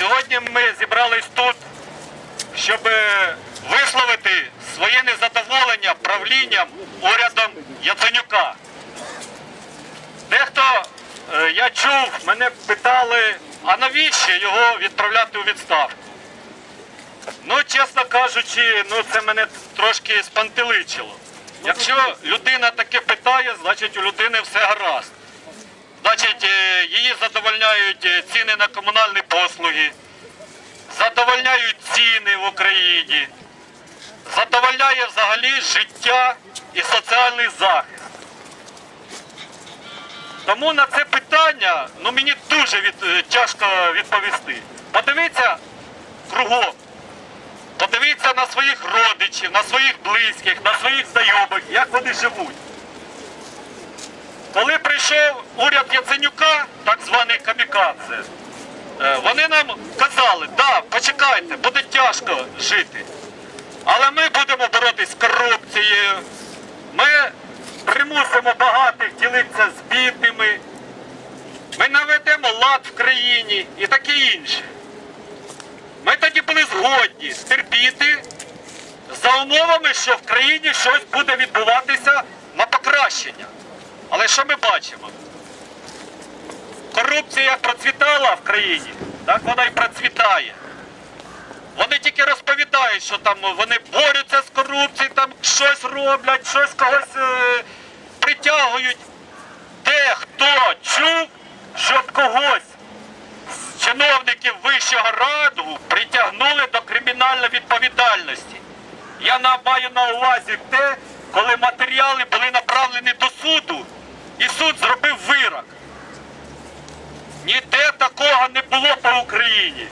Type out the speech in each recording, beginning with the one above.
Сьогодні ми зібрались тут, щоб е, висловити своє незадоволення правлінням урядом Яценюка. Дехто, е, я чув, мене питали, а навіщо його відправляти у відставку? Ну, чесно кажучи, ну це мене трошки спантеличило. Якщо людина таке питає, значить у людини все гаразд. Значить, е, її задовольняють е, ціни на комунальні послуги, задовольняють ціни в Україні, задовольняє взагалі життя і соціальний захист. Тому на це питання ну, мені дуже від, е, тяжко відповісти. Подивіться кругом. Подивіться на своїх родичів, на своїх близьких, на своїх знайомих, як вони живуть. Коли прийшов уряд Яценюка, так званий камікадзе, е, вони нам казали, да, почекайте, буде тяжко жити. Але ми будемо боротися з корупцією, ми примусимо багатих ділитися з бідними, ми наведемо лад в країні і таке інше. Ми тоді були згодні стерпіти за умовами, що в країні щось буде відбуватися на покращення. Але що ми бачимо? Корупція як процвітала в країні, так вона і процвітає. Вони тільки розповідають, що там вони борються з корупцією, там щось роблять, щось когось е, притягують. Де хто чув, щоб когось з чиновників вищого раду притягнули до кримінальної відповідальності. Я маю на увазі те, коли матеріали були направлені до суду, і суд зробив вирок. Ніде такого не було по Україні.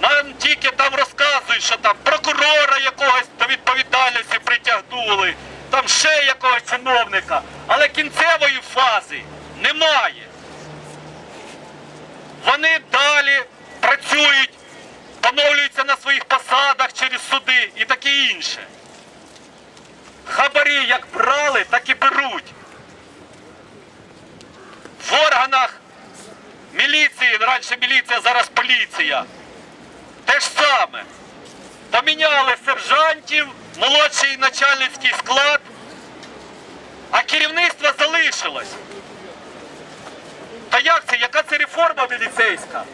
Нам тільки там розказують, що там прокурора якогось до відповідальності притягнули, там ще якогось чиновника. Але кінцевої фази немає. Вони далі працюють, поновлюються на своїх посадах через суди і таке інше. Хабарі як брали, так і беруть. В органах міліції, раніше міліція, зараз поліція. Те ж саме. Поміняли сержантів, молодший начальницький склад, а керівництво залишилось. Та як це? Яка це реформа міліцейська?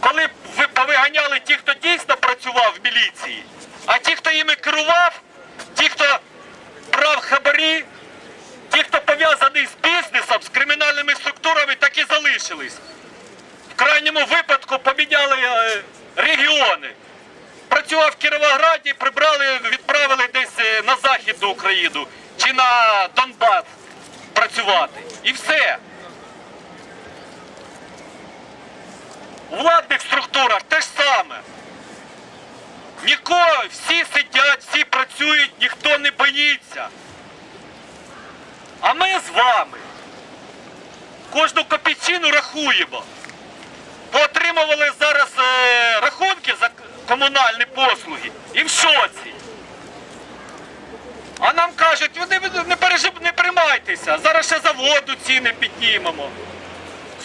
Коли ви повиганяли ті, хто дійсно працював в міліції, а ті, хто іми керував, ті, хто брав хабарі, ті, хто пов'язаний з бізнесом, з кримінальними структурами, так і залишились. В крайньому випадку поміняли е, регіони. Працював в Кіровограді, прибрали, відправили десь е, на Західну Україну чи на Донбас працювати. І все. У владних структурах те ж саме. Нікого, всі сидять, всі працюють, ніхто не боїться. А ми з вами кожну копійчину рахуємо. Поотримували зараз е, рахунки за комунальні послуги і в шоці. А нам кажуть, ви не, пережив, не приймайтеся, зараз ще за воду ціни піднімемо.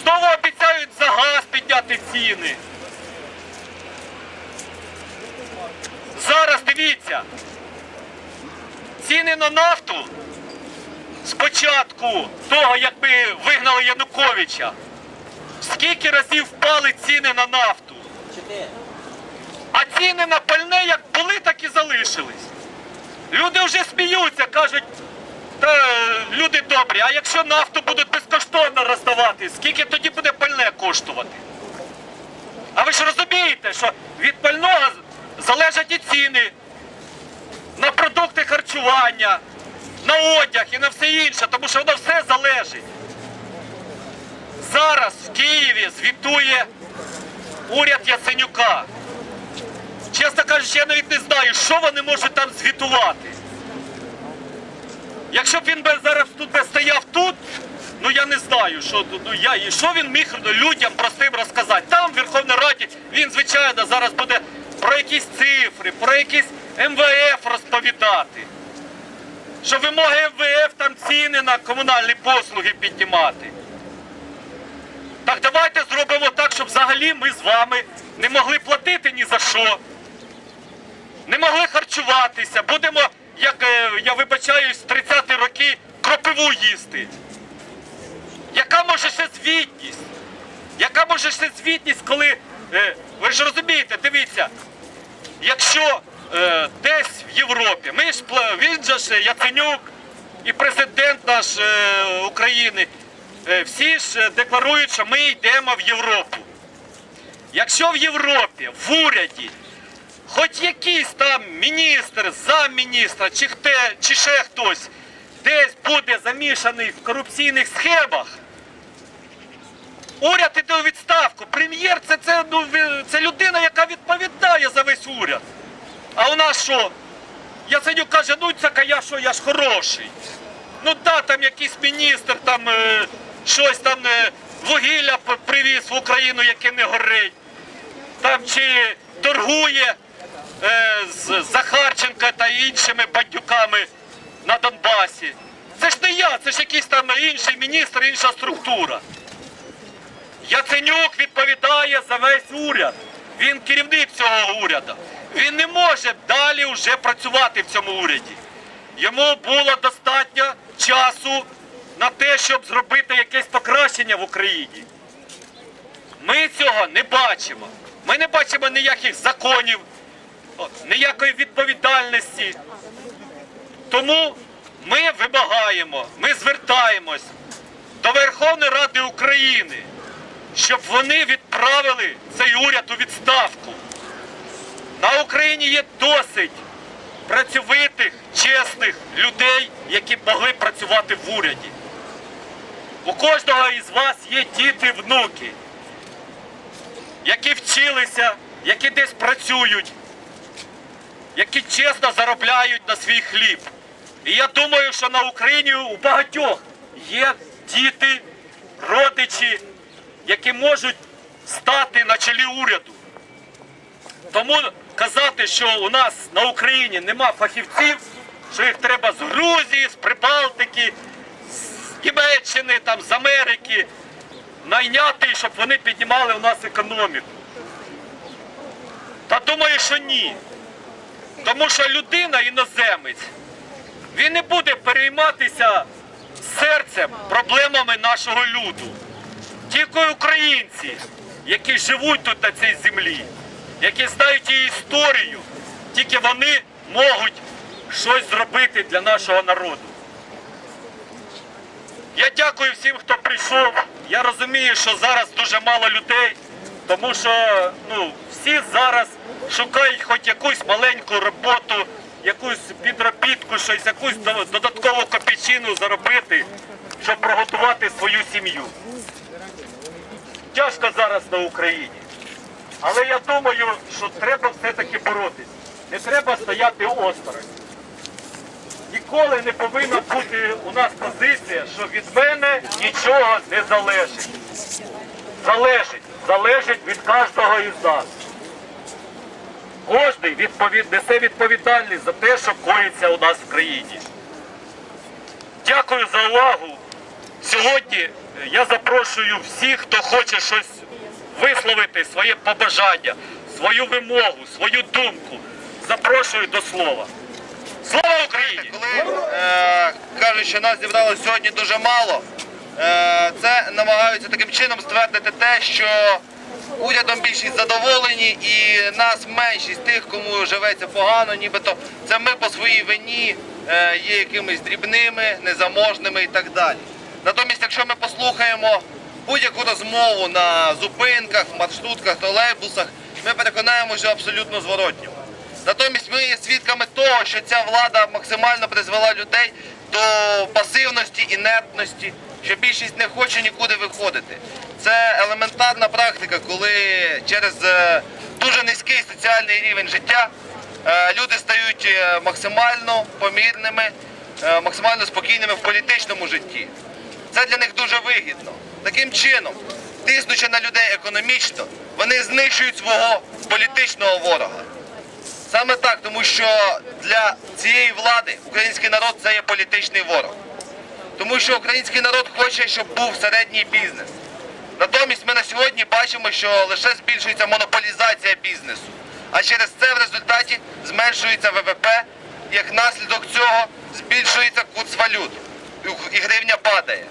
Знову обіцяють за газ підняти ціни. Зараз дивіться, ціни на нафту з початку того, як ми вигнали Януковича, скільки разів впали ціни на нафту. А ціни на пальне як були, так і залишились. Люди вже сміються, кажуть, та е, люди добрі, а якщо нафту будуть безкоштовно роздавати, скільки тоді буде пальне коштувати? А ви ж розумієте, що від пального залежать і ціни на продукти харчування, на одяг і на все інше, тому що воно все залежить. Зараз в Києві звітує уряд Яценюка. Чесно кажучи, я навіть не знаю, що вони можуть там звітувати. Якщо б він зараз тут би стояв тут, ну я не знаю, що, ну, я, і що він міг людям простим розказати. Там в Верховній Раді він, звичайно, зараз буде про якісь цифри, про якісь МВФ розповідати. Що вимоги МВФ там ціни на комунальні послуги піднімати. Так давайте зробимо так, щоб взагалі ми з вами не могли платити ні за що, не могли харчуватися. Будемо, як е, я вибачаюсь, 30-ті роки кропиву їсти. Яка може ще звітність? Яка може ще звітність, коли. е, ви ж розумієте, дивіться, якщо е, десь в Європі, ми ж він же ж Яценюк і президент наш е, України, е, всі ж е, декларують, що ми йдемо в Європу. Якщо в Європі, в уряді, хоч якийсь там міністр, замміністра, чи, хте, чи ще хтось десь буде замішаний в корупційних схемах, уряд іде у відставку. Прем'єр це, це, ну, це людина, яка відповідає за весь уряд. А у нас що? Яценюк каже, ну це я що, я ж хороший. Ну да, там якийсь міністр, там е, щось там е, вугілля привіз в Україну, яке не горить. Там чи торгує е, з Захарченка та іншими бандюками на Донбасі. Це ж не я, це ж якийсь там інший міністр, інша структура. Яценюк відповідає за весь уряд. Він керівник цього уряду. Він не може далі вже працювати в цьому уряді. Йому було достатньо часу на те, щоб зробити якесь покращення в Україні. Ми цього не бачимо. Ми не бачимо ніяких законів, ніякої відповідальності. Тому ми вимагаємо, ми звертаємось до Верховної Ради України, щоб вони відправили цей уряд у відставку. На Україні є досить працьовитих, чесних людей, які могли працювати в уряді. У кожного із вас є діти, внуки, які вчилися, які десь працюють, які чесно заробляють на свій хліб. І я думаю, що на Україні у багатьох є діти, родичі, які можуть стати на чолі уряду. Тому казати, що у нас на Україні нема фахівців, що їх треба з Грузії, з Прибалтики, з Німеччини, там, з Америки найняти, щоб вони піднімали у нас економіку. Та думаю, що ні. Тому що людина, іноземець, він не буде перейматися серцем проблемами нашого люду. Тільки українці, які живуть тут на цій землі, які знають її історію, тільки вони можуть щось зробити для нашого народу. Я дякую всім, хто прийшов. Я розумію, що зараз дуже мало людей, тому що ну, всі зараз шукають хоч якусь маленьку роботу, якусь підробітку, щось, якусь додаткову копійчину заробити, щоб приготувати свою сім'ю. Тяжко зараз на Україні. Але я думаю, що треба все-таки боротись. Не треба стояти осторонь. Ніколи не повинна бути у нас позиція, що від мене нічого не залежить. Залежить, залежить від кожного із нас. Кожний відповід... несе відповідальність за те, що коїться у нас в країні. Дякую за увагу. Сьогодні я запрошую всіх, хто хоче щось висловити, своє побажання, свою вимогу, свою думку. Запрошую до слова. Слава Україні! Коли е, кажуть, що нас зібралося сьогодні дуже мало, е, це намагаються таким чином ствердити те, що урядом більшість задоволені і нас меншість тих, кому живеться погано, нібито це ми по своїй вині е, є якимись дрібними, незаможними і так далі. Натомість, якщо ми послухаємо будь-яку розмову на зупинках, маршрутках, тролейбусах, ми переконаємося що абсолютно зворотньо. Натомість ми є свідками того, що ця влада максимально призвела людей до пасивності, інертності, що більшість не хоче нікуди виходити. Це елементарна практика, коли через е, дуже низький соціальний рівень життя е, люди стають е, максимально помірними, максимально спокійними в політичному житті. Це для них дуже вигідно. Таким чином, тиснучи на людей економічно, вони знищують свого політичного ворога. Саме так, тому що для цієї влади український народ це є політичний ворог. Тому що український народ хоче, щоб був середній бізнес. Натомість ми на сьогодні бачимо, що лише збільшується монополізація бізнесу, а через це в результаті зменшується ВВП, як наслідок цього збільшується курс валют, і гривня падає.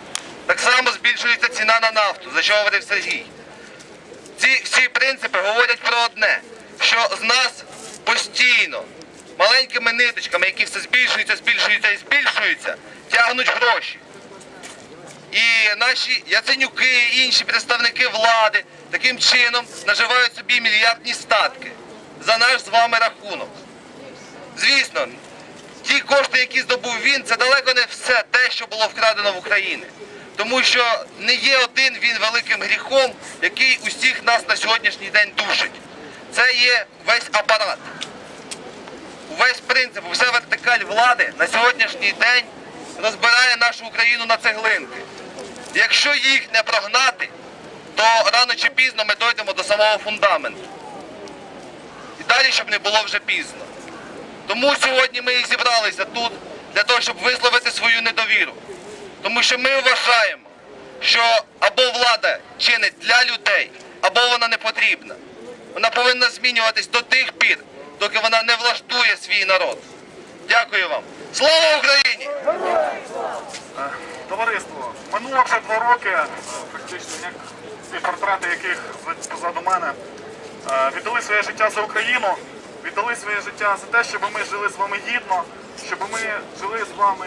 Так само збільшується ціна на нафту, за що говорив Сергій. Ці всі принципи говорять про одне, що з нас постійно маленькими ниточками, які все збільшуються, збільшуються і збільшуються, тягнуть гроші. І наші Яценюки, і інші представники влади таким чином наживають собі мільярдні статки за наш з вами рахунок. Звісно, ті кошти, які здобув він, це далеко не все те, що було вкрадено в Україні. Тому що не є один він великим гріхом, який усіх нас на сьогоднішній день душить. Це є весь апарат. Увесь принцип, вся вертикаль влади на сьогоднішній день розбирає нашу Україну на цеглинки. Якщо їх не прогнати, то рано чи пізно ми дойдемо до самого фундаменту. І далі, щоб не було вже пізно. Тому сьогодні ми і зібралися тут для того, щоб висловити свою недовіру. Тому що ми вважаємо, що або влада чинить для людей, або вона не потрібна. Вона повинна змінюватись до тих пір, доки вона не влаштує свій народ. Дякую вам. Слава Україні! Товариство, минуло вже два роки, е, практично як ці портрети, яких за- позаду мене е, віддали своє життя за Україну, віддали своє життя за те, щоб ми жили з вами гідно, щоб ми жили з вами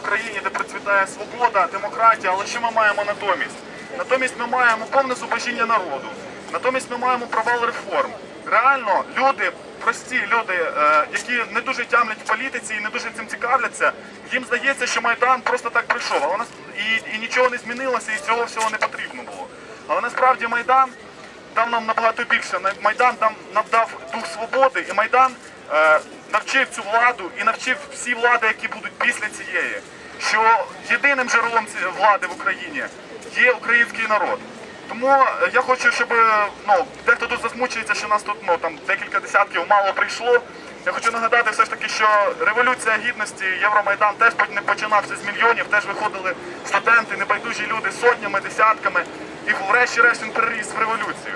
в країні, де процвітає свобода, демократія. Але що ми маємо натомість? Натомість ми маємо повне зубожіння народу. Натомість ми маємо провал реформ. Реально, люди, прості люди, е, які не дуже тямлять в політиці і не дуже цим цікавляться, їм здається, що Майдан просто так прийшов, нас і, і нічого не змінилося, і цього всього не потрібно було. Але насправді Майдан дав нам набагато більше. Майдан нам надав дух свободи, і Майдан е, навчив цю владу і навчив всі влади, які будуть після цієї, що єдиним джерелом влади в Україні є український народ. Тому е, я хочу, щоб е, ну, дехто тут засмучується, що нас тут ну, там, декілька десятків мало прийшло. Я хочу нагадати все ж таки, що революція гідності, Євромайдан теж не починався з мільйонів, теж виходили студенти, небайдужі люди сотнями, десятками, і врешті-решт він переріс в революцію.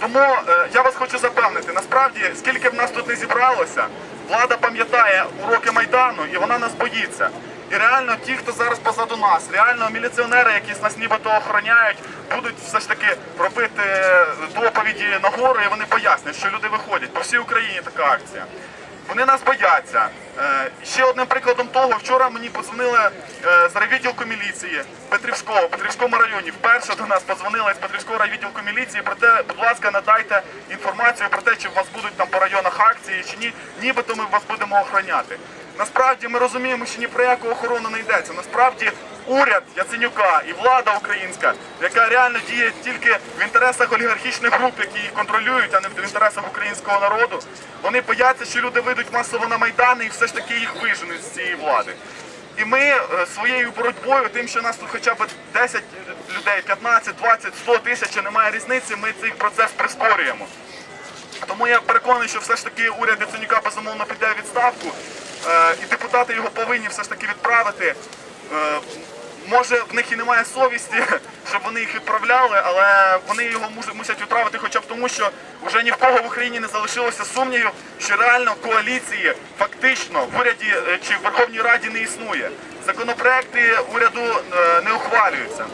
Тому е, я вас хочу запевнити, насправді, скільки б нас тут не зібралося, влада пам'ятає уроки Майдану і вона нас боїться. І реально ті, хто зараз позаду нас, реально міліціонери, які нас нібито охороняють, будуть все ж таки робити е, доповіді нагору, і вони пояснять, що люди виходять. По всій Україні така акція. Вони нас бояться. Е, ще одним прикладом того, вчора мені подзвонили е, з райвідділку міліції Петрівського, Петрівському районі. Вперше до нас подзвонили з Петрівського райвідділку міліції про те, будь ласка, надайте інформацію про те, чи у вас будуть там по районах акції, чи ні, нібито ми вас будемо охороняти. Насправді ми розуміємо, що ні про яку охорону не йдеться. Насправді уряд Яценюка і влада українська, яка реально діє тільки в інтересах олігархічних груп, які їх контролюють, а не в інтересах українського народу. Вони бояться, що люди вийдуть масово на майдани і все ж таки їх виженуть з цієї влади. І ми е, своєю боротьбою, тим, що нас тут хоча б 10 людей, 15, 20, 100 тисяч, немає різниці, ми цей процес прискорюємо. Тому я переконаний, що все ж таки уряд Яценюка безумовно піде відставку, е, і депутати його повинні все ж таки відправити. Може в них і немає совісті, щоб вони їх відправляли, але вони його мусять відправити хоча б тому, що вже ні в кого в Україні не залишилося сумнівів, що реально коаліції фактично в уряді е, чи в Верховній Раді не існує. Законопроекти уряду е, не ухвалюються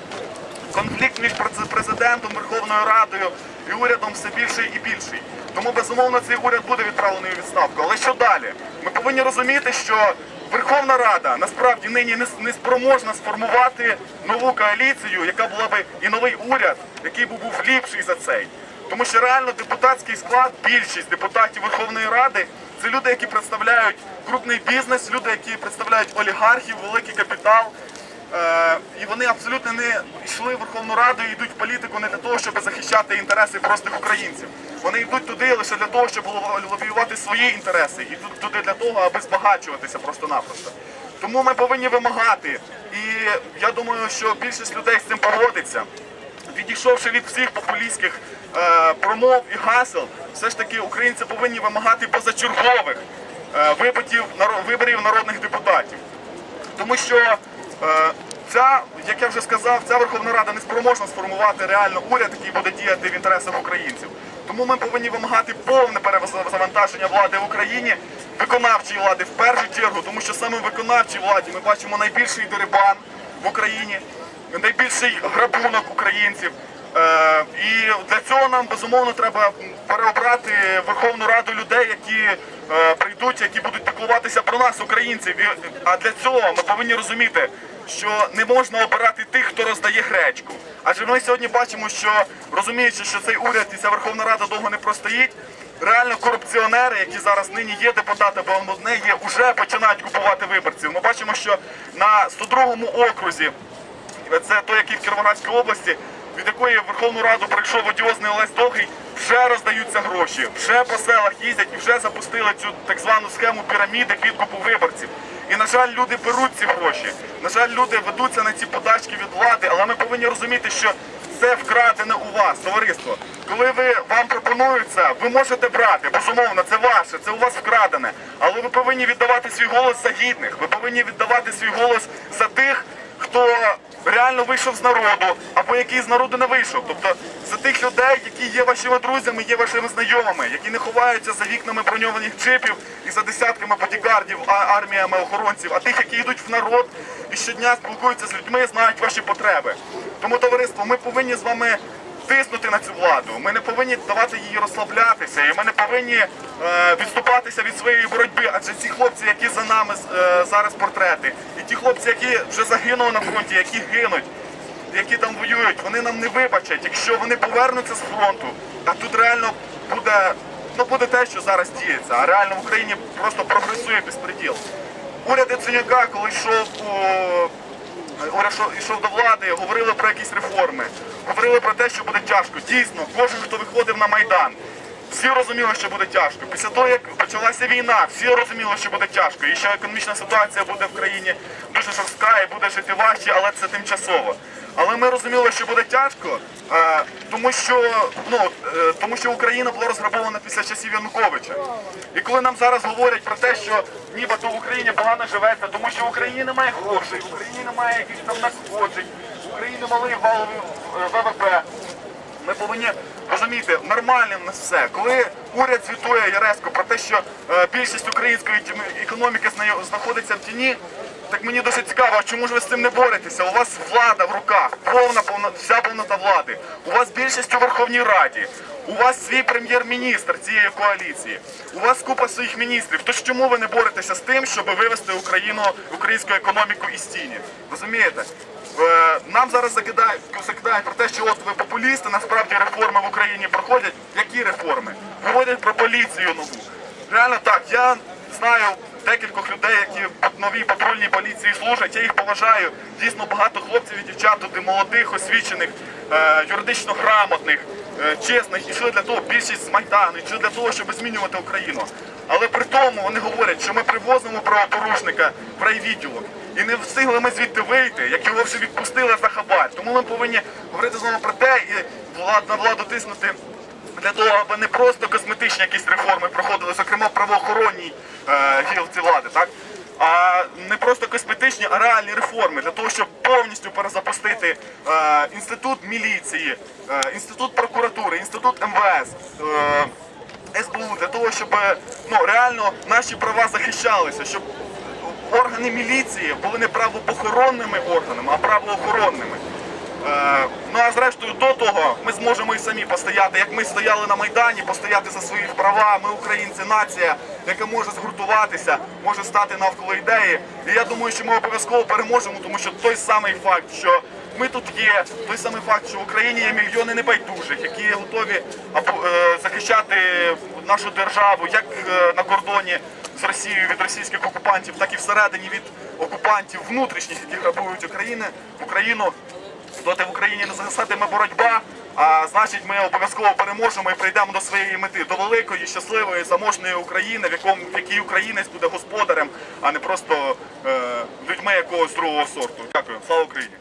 конфлікт між президентом, Верховною Радою і урядом все більший і більший. Тому безумовно цей уряд буде відправлений у відставку. Але що далі? Ми повинні розуміти, що Верховна Рада насправді нині не, спроможна сформувати нову коаліцію, яка була би і новий уряд, який би був ліпший за цей. Тому що реально депутатський склад, більшість депутатів Верховної Ради це люди, які представляють крупний бізнес, люди, які представляють олігархів, великий капітал. Е, і вони абсолютно не йшли в Верховну Раду і йдуть в політику не для того, щоб захищати інтереси простих українців. Вони йдуть туди лише для того, щоб ло- лобіювати свої інтереси, йдуть туди для того, аби збагачуватися просто-напросто. Тому ми повинні вимагати. І я думаю, що більшість людей з цим погодиться. Відійшовши від всіх популістських е, промов і гасел, все ж таки українці повинні вимагати позачергових е, виборів, народних депутатів. Тому що ця, як я вже сказав, ця Верховна Рада не спроможна сформувати реально уряд, який буде діяти в інтересах українців. Тому ми повинні вимагати повне перезавантаження влади в Україні, виконавчої влади в першу чергу, тому що саме в виконавчій владі ми бачимо найбільший дерибан в Україні, найбільший грабунок українців. Е, і для цього нам безумовно треба переобрати Верховну Раду людей, які е, прийдуть, які будуть піклуватися про нас, українців. А для цього ми повинні розуміти, що не можна обирати тих, хто роздає гречку. Адже ми сьогодні бачимо, що розуміючи, що цей уряд і ця Верховна Рада довго не простоїть. Реально корупціонери, які зараз нині є депутатами, або не є, вже починають купувати виборців. Ми бачимо, що на 102-му окрузі це той, який в Кіровоградській області, від якої в Верховну Раду прийшов одіозний Олесь Довгий, вже роздаються гроші, вже по селах їздять і вже запустили цю так звану схему піраміди підкупу виборців. І, на жаль, люди беруть ці гроші. На жаль, люди ведуться на ці подачки від влади, але ми повинні розуміти, що це вкрадене у вас, товариство. Коли ви вам пропонують це, ви можете брати, безумовно, це ваше, це у вас вкрадене. Але ви повинні віддавати свій голос за гідних. Ви повинні віддавати свій голос за тих, хто реально вийшов з народу, або який з народу не вийшов. Тобто за тих людей, які є вашими друзями, є вашими знайомими, які не ховаються за вікнами броньованих джипів і за десятками бодігардів, арміями охоронців, а тих, які йдуть в народ і щодня спілкуються з людьми, знають ваші потреби. Тому, товариство, ми повинні з вами тиснути на цю владу. Ми не повинні давати їй розслаблятися, і ми не повинні е, відступатися від своєї боротьби. Адже ці хлопці, які за нами е, зараз портрети, і ті хлопці, які вже загинули на фронті, які гинуть, які там воюють, вони нам не вибачать, якщо вони повернуться з фронту, а тут реально буде, ну буде те, що зараз діється. А реально в Україні просто прогресує безпреділ. Уряд Яценюка, коли йшов у Оля, йшов до влади, говорили про якісь реформи, говорили про те, що буде тяжко. Дійсно, кожен, хто виходив на Майдан, всі розуміли, що буде тяжко. Після того, як почалася війна, всі розуміли, що буде тяжко. І що економічна ситуація буде в країні дуже жорстка і буде жити важче, але це тимчасово. Але ми розуміли, що буде тяжко, е, тому що ну е, тому що Україна була розграбована після часів Януковича. І коли нам зараз говорять про те, що нібито в Україні погано живеться, тому що в Україні немає грошей, в Україні немає якихось там надходжень, в Україні малий валовий е, ВВП. Ми повинні розуміти, нормальним нас все. Коли уряд звітує Яресько про те, що е, більшість української економіки зна- знаходиться в тіні, так мені дуже цікаво, чому ж ви з цим не боретеся? У вас влада в руках, повна, повна вся повнота влади. У вас більшість у Верховній Раді. У вас свій прем'єр-міністр цієї коаліції. У вас купа своїх міністрів. Тож чому ви не боретеся з тим, щоб вивести Україну, українську економіку із тіні? Розумієте? Е, Нам зараз закидають, закидають про те, що от ви популісти, насправді реформи в Україні проходять. Які реформи? Говорять про поліцію нову. Реально так, я знаю декількох людей, які в новій патрульній поліції служать. Я їх поважаю. Дійсно багато хлопців і дівчат туди молодих, освічених, е, юридично грамотних, е, чесних, ішли для того, більшість з Майдану, ішли для того, щоб змінювати Україну. Але при тому вони говорять, що ми привозимо правопорушника в райвідділок. І не встигли ми звідти вийти, як його вже відпустили за хабар. Тому ми повинні говорити знову про те і влад, на владу тиснути для того, аби не просто косметичні якісь реформи проходили, зокрема правоохоронній е, гілці влади, так? А не просто косметичні, а реальні реформи для того, щоб повністю перезапустити е, інститут міліції, е, інститут прокуратури, інститут МВС. Е, СБУ для того, щоб ну реально наші права захищалися, щоб органи міліції були не правопохоронними органами, а правоохоронними. Е, ну а зрештою до того ми зможемо і самі постояти, як ми стояли на Майдані, постояти за свої права. Ми українці, нація, яка може згуртуватися, може стати навколо ідеї. І я думаю, що ми обов'язково переможемо, тому що той самий факт, що ми тут є, той самий факт, що в Україні є мільйони небайдужих, які готові е, захищати нашу державу, як е, на кордоні Росією від російських окупантів, так і всередині від окупантів внутрішніх, які грабують Україну, Україну. Доти в Україні не загасатиме боротьба, а значить ми обов'язково переможемо і прийдемо до своєї мети, до великої, щасливої, заможної України, в якому в якій українець буде господарем, а не просто е, людьми якогось другого сорту. Дякую, слава Україні!